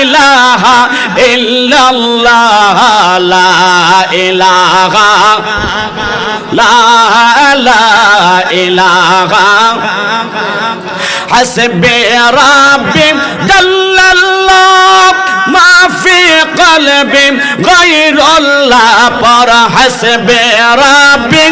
ইলাহা ইল্লাল্লাহ, লা ইলাহা, লা লা ইলাহা। হাসবে রাব্বি জাল্লাল্লাহ মা ফি কলবি গায়রুল্লাহ, পর হাসবে রাব্বি।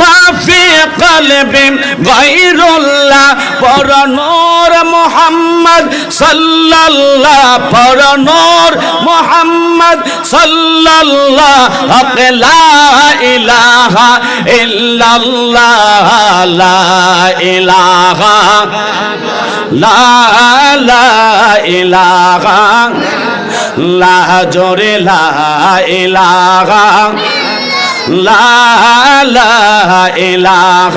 মাফি কলবে গাইরুল্লাহ পরনূর মোহাম্মদ সাল্লাল্লাহ পরনূর মোহাম্মদ সাল্লাল্লাহ, হক লা ইলাহা ইল্লাল্লাহ, লা ইলাহা, লা লা জোরে লা ইলাহা। لا لا إله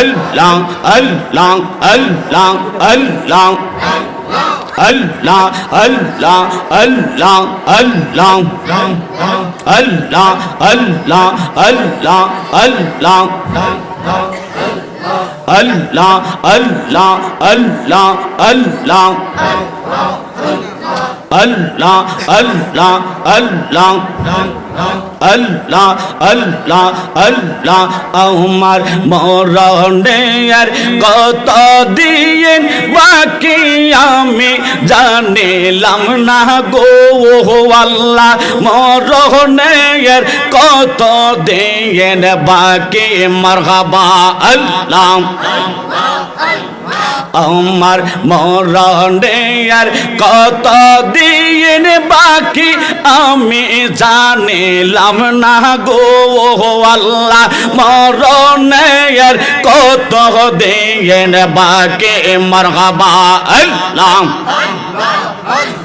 الله الله الله الله الله الله الله الله الله الله الله الله الله الله الله الله الله আল্লাহ আল্লাহ আল্লাহ। আল্লাহ আল্লাহ আল্লাহ। আমার মরণের কত দিয়ে বাকি আমি জানিলাম না গো আল্লাহ। মরণের কত দিয়ে বাকি, মারহাবা আল্লাহ। আমার মরণের কত দিন বাকি আমি জানিলাম না গো আল্লাহ মরণের কত দিন বাকি, মরহবা আল্লাহ।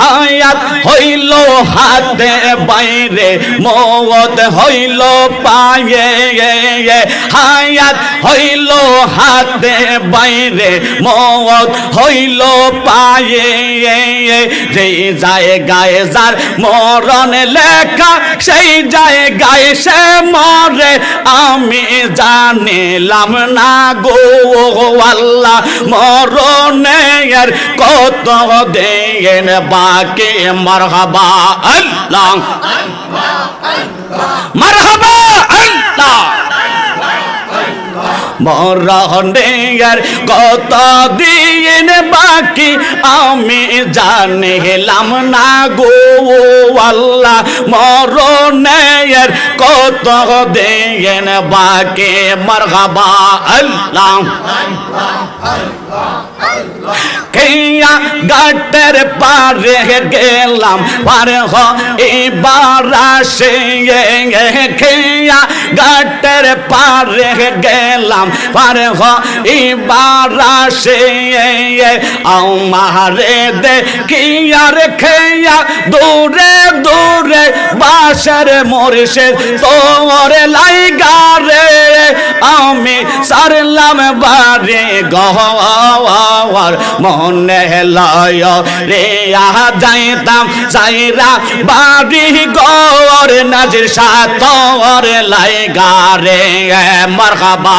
হায়াত হইল হাতে বাইরে মত হইল পায়ে। হায়াত হইল হাতে বাইরে মত হইল পায়ে। যে জায়গায় যার মরণ লেখা, সেই জায়গায় সে মরে। আমি জানিলাম না গো, আল্লাহ, মরণের কত দেন में बाके मरहबा अल्लाह मरहबा মরণের কত দিন বাকি, আমি জানিলাম না গো আল্লাহ মরণের কত দিন বাকি, মারহাবা আল্লাহ। কেয়া গাটের পারে গেলাম, পার হ এবার আসে খেয়া গাটের পারে গেলাম পার হ এবার আসে আমারে দে কিয়ার খেয়া, দূরে দূরে বাসের মরিষে তোর লাইগারে আমি সারলাম বারে গহর মনে লয় রে, আহ, যাইতাম সাইরা বাড়ি গর নাজির সাতর লাইগারে মারহাবা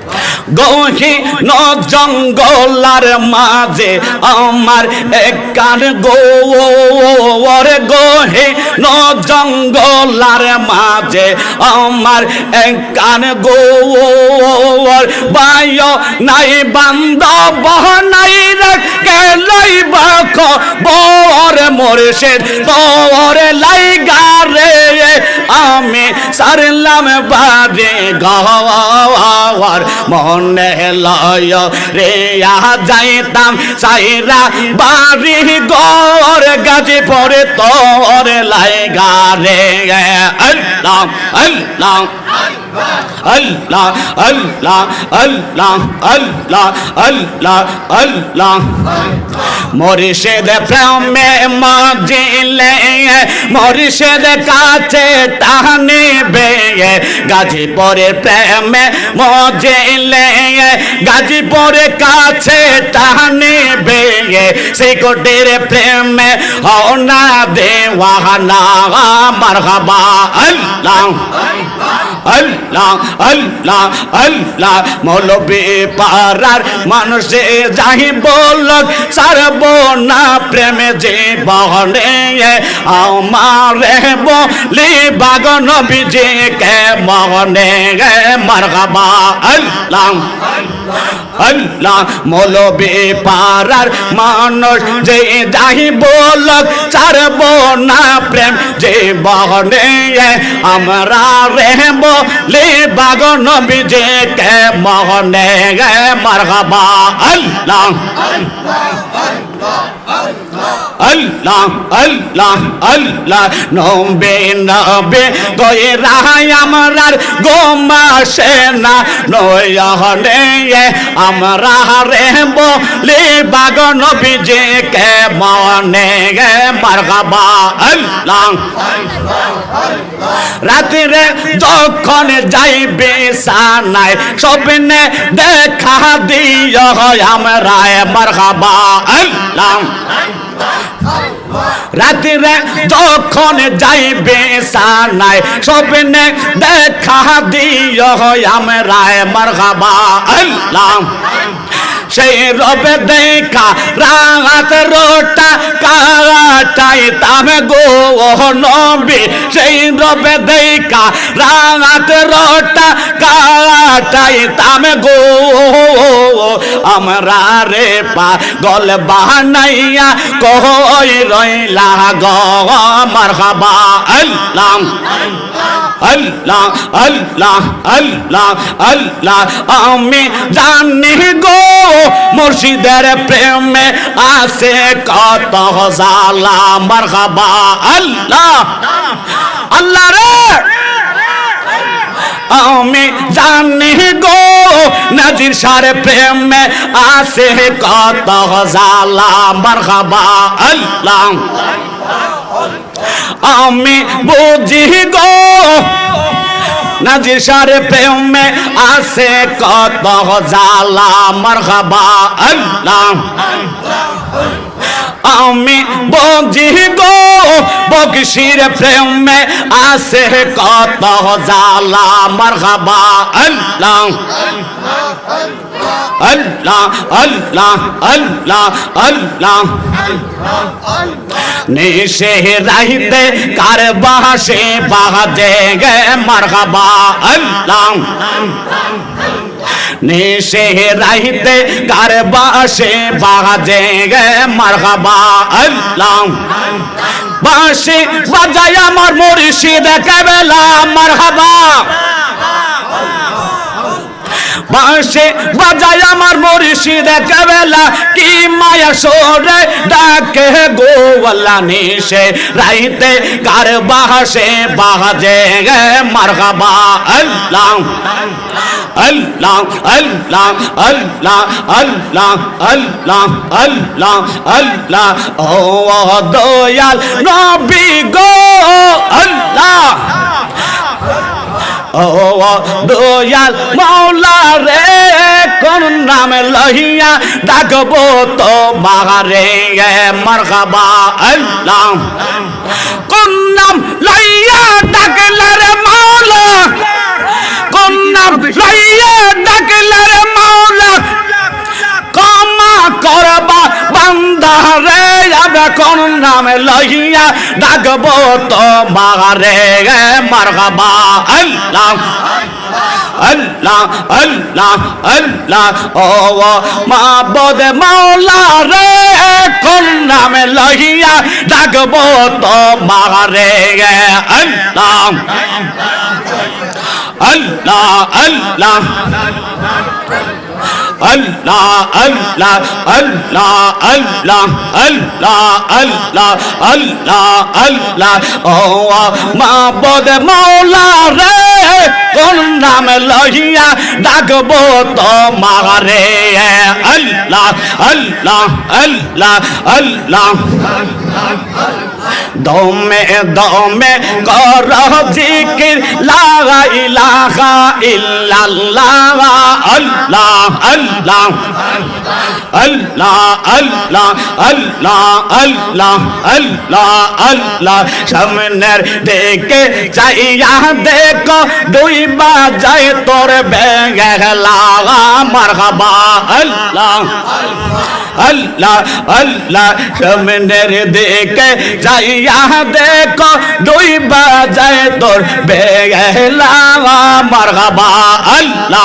গহি ন জঙ্গলার মাঝে আমার একার গোর। গহে ন জঙ্গলার মাঝে আমার একার গোর। বায় নাই, বান্ধব নাই রে বর মোরশেদ তোর লাইগা রে, আমি সারলাম বাজে গাওয়ার মনে লয় রে যাইতাম সাইরা বাড়ি গর গাজে পরে তোর লাইগা রে। আল্লাহ আল্লাহ। আল্লাহ আল্লাহ আল্লাহ আল্লাহ আল্লাহ আল্লাহ। মরিষেদ প্রেমে মজিলে মরিষেদ কাছে টানে বে, গাজীপুরের প্রেমে মজিলে, গাজীপুরের কাছে টানে বে সেই কোটির প্রেমে হও না দেওয়ানা, মারহাবা, আল্লাহ আল্লাহ আল্লাহ আল্লাহ, মৌলবী পাড়ার মানুষে যাহি বল সারব না প্রেমে যে বহনে আমার বলি বাগন বিজে কে মহনে মারহাবা, আল্লাহ। আল্লাহ মৌলবী পাড়ার মানুষ যে যাই বলক, ছাড়ব না প্রেম, যে বহনে আমরা রেহব। লে বাগন বিজে কে মহনে গে মারহাবা। আল্লাহ আল্লাহ আল্লাহ আল্লাহ। নবে নবে গয়ে রাহাই আমরার গোমাসে না। নয়নে আমরা রে বলে বাগন বিজে কে মনে গে মারহাবা আল্লাহ রাত্রে যখন যাইবে সানায় স্বপ্নে দেখা দিয় আমরা মারহাবা আল্লাহ রাত্রে যখন যাইবে সানায় স্বপ্নে দেখা দিয় আমরা মারহাবা। আল্লাহ। সেই রবে দেখা রাত রোটা কাটাই তামে গো নবী। সেই রবে দেখা রাত রোটা কাটাই তামে গো আমরা রে পা গল বাহানাইয়া কই রইলা গো? মারহাবা, আল্লাহ আল্লাহ আল্লাহ আল্লাহ আল্লাহ। আমি জানি গো, মুর্শিদের প্রেমে আছে কত জালা মারহাবা, আল্লাহ আল্লাহ রে। আমি জানি গো, নাজির সার প্রেমে আছে কত জালা মারহাবা আল্লাহ। আমি বুঝি গো, নাজির সারে প্রেমে আছে কত জালা মারহাবা আল্লাহ। আমি বুঝি গো বকশির প্রেমে আসে কত জালা মারহাবা আল্লাহ। আল্লাহ আল্লাহ আল্লাহ আল্লাহ। নিশে রাহিতে কার বাসে বাজে গে মারহাবা। আল্লাহ। নিশে রাহিতে কার বাসে বাজে গে মারহাবা। আল্লাহ। বাসে বাজায় আমার মুর্শিদ কেবেলা মারহাবা। বাঁশে বাজায় আমার মুর্শিদ কেবেলা, কি মায়া সোরে ডাকে গোওয়ালা নিশে। রাইতে কার বাহাসে গে মারহাবা, আল্লাহ আল্লাহ আল্লাহ আল্লাহ আল্লাহ আল্লাহ আল্লাহ আল্লাহ, ও দয়াল নবী গো, আল্লাহ। ও দয়াল মাওলা রে, কোন নামে লহিয়া ডাকবো তো মারে মারহাবা আল্লাহ। কোন নাম লইয়া ডাকলে রে মাওলা? কোন নাম লইয়া নামে লইয়া ডাকবো তো মারে মারহাবা আল্লাহ আল্লাহ আল্লাহ আল্লাহ, ও মাবদ মাওলা রে, কোন নামে লহিয়া ডাকবো তোমারে আল্লাহ আল্লাহ আল্লাহ আল্লাহ আল্লাহ আল্লাহ আল্লাহ আল্লাহ আল্লাহ আল্লাহ আল্লাহ। ও মাবদ মৌলা রে কোন নাম লহিয়া ডাকবো তোমারে। আল্লাহ আল্লাহ আল্লাহ আল্লাহ। দমে দমে কর জিকির, লা ইলাহা ইল্লাল্লাহ, আল্লাহ আল্লাহ আল্লাহ আল্লাহ আল্লাহ আল্লাহ আল্লাহ আল্লাহ। সামনের দিকে চাইয়া দেখো দুই বাজায় তোর বেগলা মারহাবা। আল্লাহ আল্লাহ আল্লাহ। সামনের দিকে যাইয়া দেখো দুই বাজায় তোর বেলা মারহাবা আল্লাহ।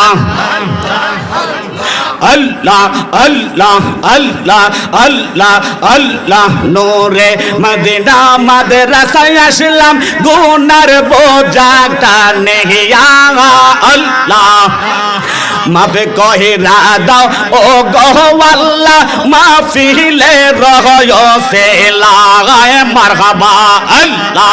আল্লাহ আল্লাহ আল্লাহ আল্লাহ আল্লাহ। নোরে মদিনা মাদ্রাসায় আসলাম, গুনার বোঝাটা নেহিয়া আল্লাহ। মাফে কহিরা দাও ও গহওয়াল্লা মাফিলে রহয় সে লাগায় মারহাবা। আল্লাহ